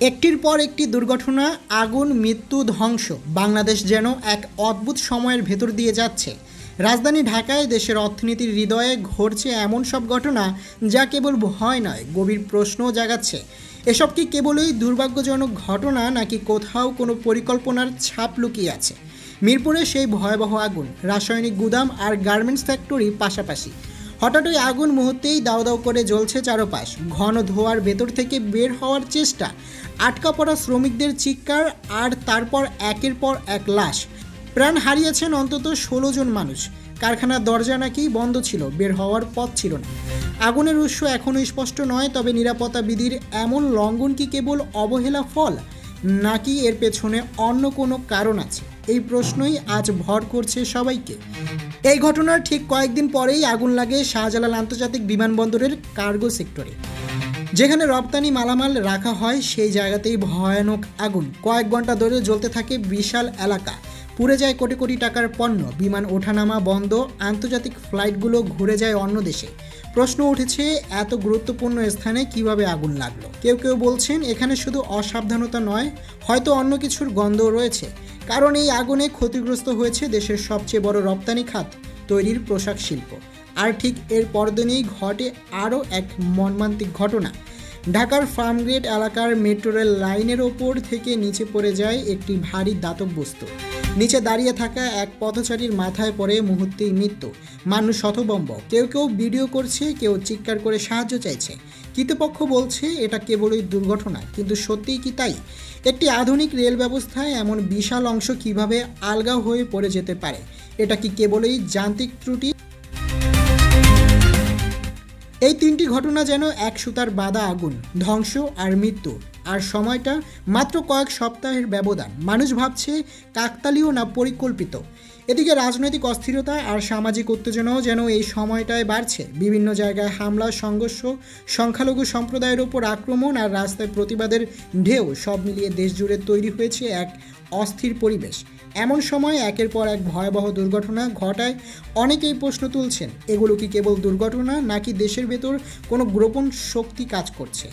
একটির পর একটি দুর্ঘটনা, আগুন, মৃত্যু, ধ্বংস। বাংলাদেশ যেন এক অদ্ভুত সময়ের ভেতর দিয়ে যাচ্ছে। রাজধানী ঢাকায় দেশের অর্থনীতির হৃদয়ে ঘটছে এমন সব ঘটনা যা কেবল ভয় নয়, গভীর প্রশ্নও জাগাচ্ছে। এসব কি কেবলই দুর্ভাগ্যজনক ঘটনা, নাকি কোথাও কোনো পরিকল্পনার ছাপ লুকিয়ে আছে? মিরপুরে সেই ভয়াবহ আগুন, রাসায়নিক গুদাম আর গার্মেন্টস ফ্যাক্টরি পাশাপাশি। হঠাৎ ওই আগুন মুহূর্তেই দাও দাও করে জ্বলছে চারপাশ। ঘন ধোয়ার ভেতর থেকে বের হওয়ার চেষ্টা। আটকা পড়া শ্রমিকদের চিৎকার আর তারপর একের পর এক লাশ। প্রাণ হারিয়েছেন অন্তত ষোলো জন মানুষ। কারখানার দরজা নাকি বন্ধ ছিল, বের হওয়ার পথ ছিল না। আগুনের উৎস এখনও স্পষ্ট নয়, তবে নিরাপত্তা বিধির এমন লঙ্ঘন কি কেবল অবহেলা ফল? নাকি এর পেছনে অন্য কোনো কারণ আছে? এই প্রশ্নই আজ ভর করছে সবাইকে। এই ঘটনার ঠিক কয়েকদিন পরেই আগুন লাগে শাহজালাল আন্তর্জাতিক বিমানবন্দরের কার্গো সেক্টরে। যেখানে রপ্তানি মালামাল রাখা হয়, সেই জায়গাতেই ভয়ানক আগুন। কয়েক ঘণ্টা ধরে জ্বলতে থাকে বিশাল এলাকা। পুড়ে যায় কোটি কোটি টাকার পণ্য। বিমান ওঠানামা বন্ধ। আন্তর্জাতিক ফ্লাইটগুলো ঘুরে যায় অন্য দেশে। প্রশ্ন উঠেছে, এত গুরুত্বপূর্ণ স্থানে কীভাবে আগুন লাগল? কেউ কেউ বলছেন, এখানে শুধু অসাবধানতা নয়, হয়তো অন্য কিছুর গন্ধও রয়েছে। কারণ এই আগুনে ক্ষতিগ্রস্ত হয়েছে দেশের সবচেয়ে বড় রপ্তানি খাত, তৈরির পোশাক শিল্প। আর ঠিক এর পরদিনেই ঘটে আরও এক মর্মান্তিক ঘটনা। ঢাকার ফার্মগেট এলাকার মেট্রো রেল লাইনের ওপর থেকে নিচে পড়ে যায় একটি ভারী দাতব বস্তু। নিচে দাঁড়িয়ে থাকা এক পথচারীর মাথায় পড়ে মুহূর্তেই মৃত্যু। মানুষ শতবম্ব কেউ কেউ ভিডিও করছে, কেউ চিৎকার করে সাহায্য চাইছে। কৃতপক্ষ বলছে, এটা কেবলই দুর্ঘটনা, কিন্তু সত্যিই কি তাই? একটি আধুনিক রেল ব্যবস্থায় এমন বিশাল অংশ কীভাবে আলগা হয়ে পড়ে যেতে পারে? এটা কি কেবলই যান্ত্রিক ত্রুটি? এই তিনটি ঘটনা যেন এক সুতার বাঁধা আগুন, ধ্বংস আর মৃত্যু। আর সময়টা মাত্র কয়েক সপ্তাহের ব্যবধান। মানুষ ভাবছে কাকতালীয় না পরিকল্পিত? এদিকে রাজনৈতিক অস্থিরতা আর সামাজিক উত্তেজনাও যেন এই সময়টায় বাড়ছে। বিভিন্ন জায়গায় হামলা, সংঘর্ষ, সংখ্যালঘু সম্প্রদায়ের ওপর আক্রমণ আর রাস্তায় প্রতিবাদের ঢেউ সব মিলিয়ে দেশ জুড়ে তৈরি হয়েছে এক অস্থির পরিবেশ। এমন সময় একের পর এক ভয়াবহ দুর্ঘটনা ঘটায় অনেকেই প্রশ্ন তুলছেন, এগুলো কি কেবল দুর্ঘটনা নাকি দেশের ভেতর কোনো গোপন শক্তি কাজ করছে?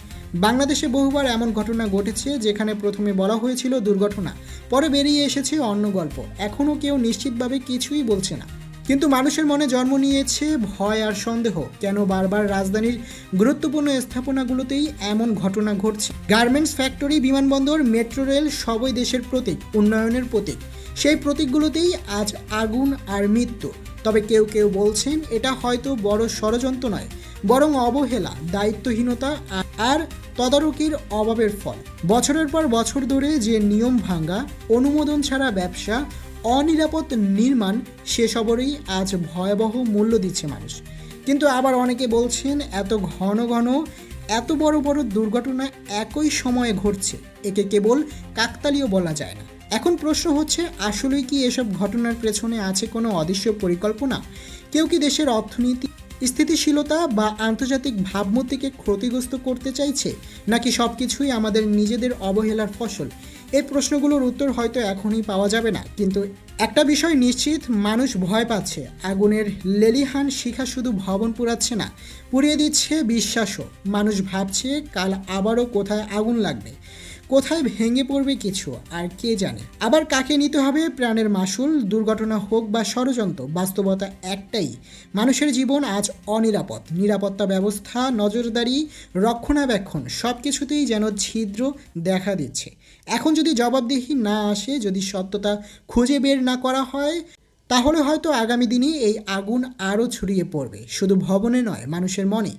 বাংলাদেশে বহুবার এমন ঘটনা ঘটেছে যেখানে প্রথমে বলা হয়েছিল দুর্ঘটনা, পরে বেরিয়ে এসেছে অন্য গল্প। এখনও কেউ নিশ্চিতভাবে কিছুই বলছে না। কিন্তু মানুষের মনে জন্ম নিয়েছে ভয় আর সন্দেহ। কেন বারবার রাজধানীর গুরুত্বপূর্ণ স্থাপনাগুলোতেই এমন ঘটনা ঘটছে? গার্মেন্টস ফ্যাক্টরি, বিমানবন্দর, মেট্রো রেল সবই দেশের প্রতীক, উন্নয়নের প্রতীক। সেই প্রতীকগুলোতেই আজ আগুন আর মৃত্যু। তবে কেউ কেউ বলছেন এটা হয়তো বড় ষড়যন্ত্র নয়, বরং অবহেলা, দায়িত্বহীনতা আর তদারকির অভাবের ফল। বছরের পর বছর ধরে যে নিয়ম ভাঙ্গা অনুমোদন ছাড়া ব্যবসা, অনিরাপদ নির্মাণ সেসবেরই আজ ভয়াবহ মূল্য দিচ্ছে মানুষ। কিন্তু আবার অনেকে বলছেন, এত ঘন ঘন, এত বড় বড় দুর্ঘটনা একই সময়ে ঘটছে, একে কেবল কাকতালীয় বলা যায় না। এখন প্রশ্ন হচ্ছে, আসলেই কি এসব ঘটনার পেছনে আছে কোনো অদৃশ্য পরিকল্পনা? কেউ কি দেশের অর্থনীতি স্থিতিশীলতা বা আন্তর্জাতিক ভাবমূর্তিকে ক্ষতিগ্রস্ত করতে চাইছে নাকি সব কিছুই আমাদের নিজেদের অবহেলার ফসল? এই প্রশ্নগুলোর উত্তর হয়তো এখনই পাওয়া যাবে না। কিন্তু একটা বিষয় নিশ্চিত, মানুষ ভয় পাচ্ছে। আগুনের লেলিহান শিখা শুধু ভবন পুরাচ্ছে না, পুড়িয়ে দিচ্ছে বিশ্বাসও। মানুষ ভাবছে, কাল আবারও কোথায় আগুন লাগবে? কোথায় ভেঙে পড়বে কিছু আর কে জানে। আবার কাকে নিতে হবে? প্রাণের মাসুল, দুর্ঘটনা হোক বা ষড়যন্ত্র, বাস্তবতা একটাই। মানুষের জীবন আজ অনিরাপদ। নিরাপত্তা ব্যবস্থা, নজরদারি, রক্ষণাবেক্ষণ সব কিছুতেই যেন ছিদ্র দেখা দিচ্ছে। এখন যদি জবাবদিহি না আসে, যদি সত্যতা খুঁজে বের না করা হয়, তাহলে হয়তো আগামী দিনে এই আগুন আরও ছড়িয়ে পড়বে। শুধু ভবনে নয়, মানুষের মনে।